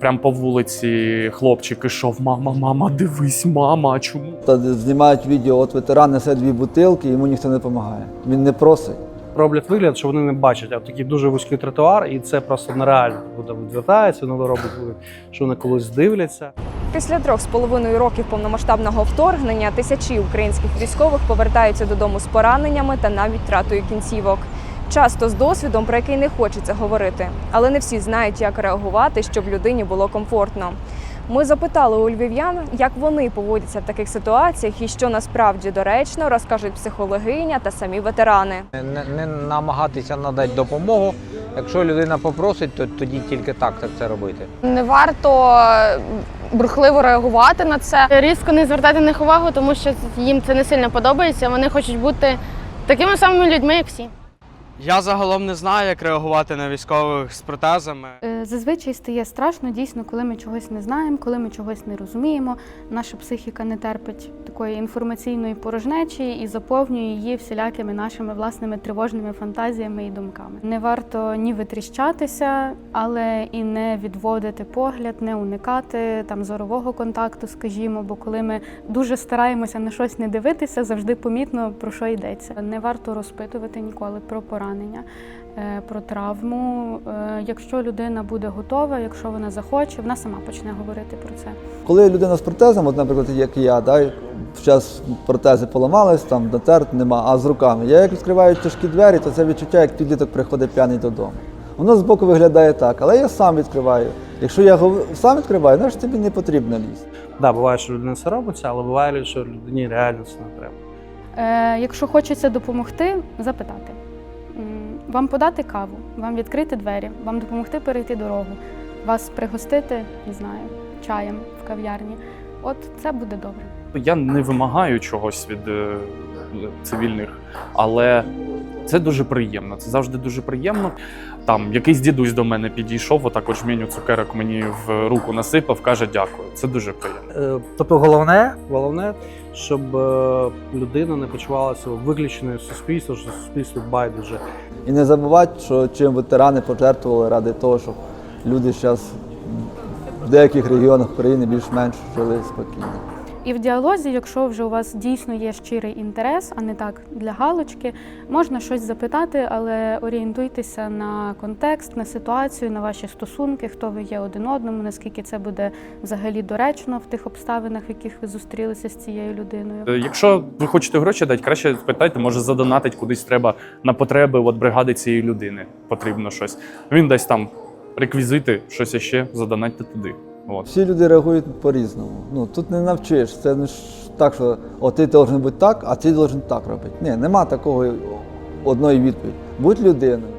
прям по вулиці хлопчик ішов. Мама, мама, дивись, мама, а чому? Та знімають відео, от ветеран несе дві бутилки, йому ніхто не допомагає. Він не просить. роблять вигляд, що вони не бачать, а такий дуже вузький тротуар, і це просто нереально. Буде відвертається, воно робить, що вони колись дивляться. Після трьох з половиною років повномасштабного вторгнення тисячі українських військових повертаються додому з пораненнями та навіть втратою кінцівок. Часто з досвідом, про який не хочеться говорити, але не всі знають, як реагувати, щоб людині було комфортно. Ми запитали у львів'ян, як вони поводяться в таких ситуаціях і що насправді доречно розкажуть психологиня та самі ветерани. Не, не намагатися надати допомогу. Якщо людина попросить, то тоді тільки так, так це робити. Не варто бурхливо реагувати на це. Різко не звертати на них увагу, тому що їм це не сильно подобається. Вони хочуть бути такими самими людьми, як всі. Я загалом не знаю, як реагувати на військових з протезами. Е, Зазвичай стає страшно дійсно, коли ми чогось не знаємо, коли ми чогось не розуміємо. Наша психіка не терпить такої інформаційної порожнечі і заповнює її всілякими нашими власними тривожними фантазіями і думками. Не варто ні витріщатися, але і не відводити погляд, не уникати там зорового контакту, скажімо, бо коли ми дуже стараємося на щось не дивитися, завжди помітно про що йдеться. Не варто розпитувати ніколи про поранення е, про травму. Е, Якщо людина буде готова, якщо вона захоче, вона сама почне говорити про це. Коли людина з протезом, от, наприклад, як я, да, зараз протези поламались, там натерт нема, а з руками. Я як відкриваю тяжкі двері, то це відчуття, як підліток приходить п'яний додому. Воно збоку виглядає так, але я сам відкриваю. Якщо я сам відкриваю, значить тобі не потрібно лізти. Да, буває, що людина це робиться, але буває, що людині реально це не треба. Е, Якщо хочеться допомогти, запитати. Вам подати каву, вам відкрити двері, вам допомогти перейти дорогу, вас пригостити, не знаю, чаєм в кав'ярні. От це буде добре. Я не вимагаю чогось від е, цивільних, але це дуже приємно. Це завжди дуже приємно. Там якийсь дідусь до мене підійшов, отак от жменю цукерок мені в руку насипав, каже дякую. Це дуже приємно. Е, Тобто головне, головне, щоб е, людина не почувалася виключеною з суспільства, що суспільство байдуже. І не забувати, що чим ветерани пожертвували ради того, щоб люди зараз в деяких регіонах країни більш-менш жили спокійно. І в діалозі, якщо вже у вас дійсно є щирий інтерес, а не так для галочки, можна щось запитати, але орієнтуйтеся на контекст, на ситуацію, на ваші стосунки, хто ви є один одному, наскільки це буде взагалі доречно в тих обставинах, в яких ви зустрілися з цією людиною. Е, Якщо ви хочете гроші дати, краще спитайте, може задонатить кудись треба на потреби от бригади цієї людини. Потрібно щось. Він дасть там реквізити, щось іще, задонатьте туди. От. Всі люди реагують по-різному. Ну тут не навчиш. Це не так, що о, ти должен бути так, а ти должен так робити. Ні, нема такого одної відповіді. Будь людиною.